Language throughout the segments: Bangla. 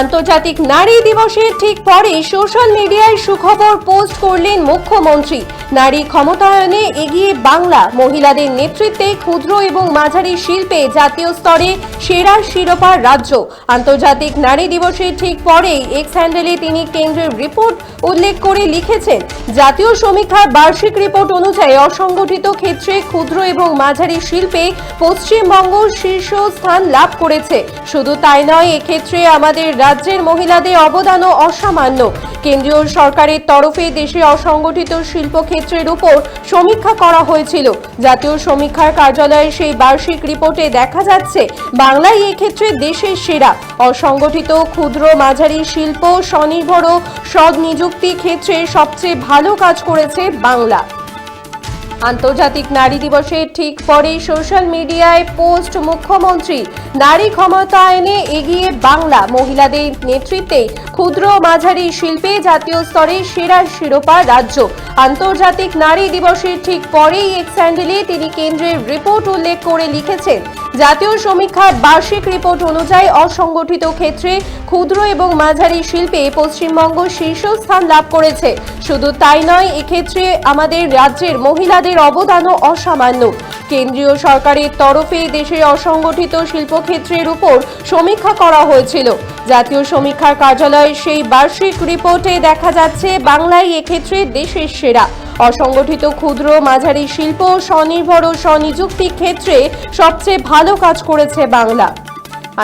আন্তর্জাতিক নারী দিবসের ঠিক পরে সোশ্যাল মিডিয়ায় সুখবর পোস্ট করলেন মুখ্যমন্ত্রী। নারী ক্ষমতায়নে এগিয়ে বাংলা। মহিলাদের নেতৃত্বে ক্ষুদ্র এবং মাঝারি শিল্পে জাতীয় স্তরে সেরা শিরোপার রাজ্য। আন্তর্জাতিক নারী দিবসের ঠিক পরেই এক্স হ্যান্ডেলে তিনি কেন্দ্রের রিপোর্ট উল্লেখ করে লিখেছেন, জাতীয় সমীক্ষার বার্ষিক রিপোর্ট অনুযায়ী অসংগঠিত ক্ষেত্রে ক্ষুদ্র এবং মাঝারি শিল্পে পশ্চিমবঙ্গ শীর্ষস্থান লাভ করেছে। শুধু তাই নয়, এক্ষেত্রে আমাদের রাজ্যের মহিলাদের অবদানও অসামান্য। কেন্দ্রীয় সরকারের তরফে দেশে অসংগঠিত শিল্পক্ষেত্রের উপর সমীক্ষা করা হয়েছিল। জাতীয় সমীক্ষার কার্যালয়ের সেই বার্ষিক রিপোর্টে দেখা যাচ্ছে, বাংলায় এক্ষেত্রে দেশের সেরা। অসংগঠিত ক্ষুদ্র মাঝারি শিল্প স্বনির্ভর ও সদ নিযুক্তি ক্ষেত্রে সবচেয়ে ভালো কাজ করেছে বাংলা। আন্তর্জাতিক নারী দিবসের ঠিক পরে সোশ্যাল মিডিয়ায় পোস্ট মুখ্যমন্ত্রী, নারী ক্ষমতায়নে এগিয়ে বাংলা। মহিলাদের নেতৃত্বে ক্ষুদ্র মাঝারি শিল্পে জাতীয় স্তরে সেরা শিরোপা রাজ্য। আন্তর্জাতিক নারী দিবসের ঠিক পরেই এক স্যান্ডেলে তিনি কেন্দ্রের রিপোর্ট উল্লেখ করে লিখেছেন জাতীয় সমীক্ষার বার্ষিক রিপোর্ট অনুযায়ী অসংগঠিত ক্ষেত্রে ক্ষুদ্র এবং মাঝারি শিল্পে পশ্চিমবঙ্গ শীর্ষস্থান লাভ করেছে। শুধু তাই নয়, এক্ষেত্রে আমাদের রাজ্যের মহিলাদের অবদানও অসামান্য। কেন্দ্রীয় সরকারের তরফে দেশের অসংগঠিত শিল্পক্ষেত্রের উপর সমীক্ষা করা হয়েছিল। জাতীয় সমীক্ষার কার্যালয়ের সেই বার্ষিক রিপোর্টে দেখা যাচ্ছে, বাংলায় এক্ষেত্রে দেশের সেরা। অসংগঠিত ক্ষুদ্র মাঝারি শিল্প স্বনির্ভর ও স্বনিযুক্তি ক্ষেত্রে সবচেয়ে ভালো কাজ করেছে বাংলা।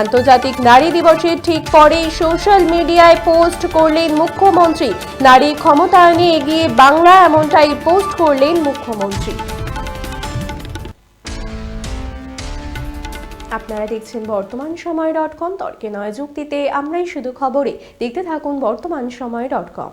আন্তর্জাতিক নারী দিবসের ঠিক পরেই সোশ্যাল মিডিয়ায় পোস্ট করলেন মুখ্যমন্ত্রী। নারী ক্ষমতায়নে এগিয়ে বাংলা এমনটাই পোস্ট করলেন মুখ্যমন্ত্রী। আপনারা দেখছেন বর্তমান সময় ডট কম, তর্কে নয় যুক্তিতে আমরাই শুধু খবরে। দেখতে থাকুন বর্তমান সময় ডট কম।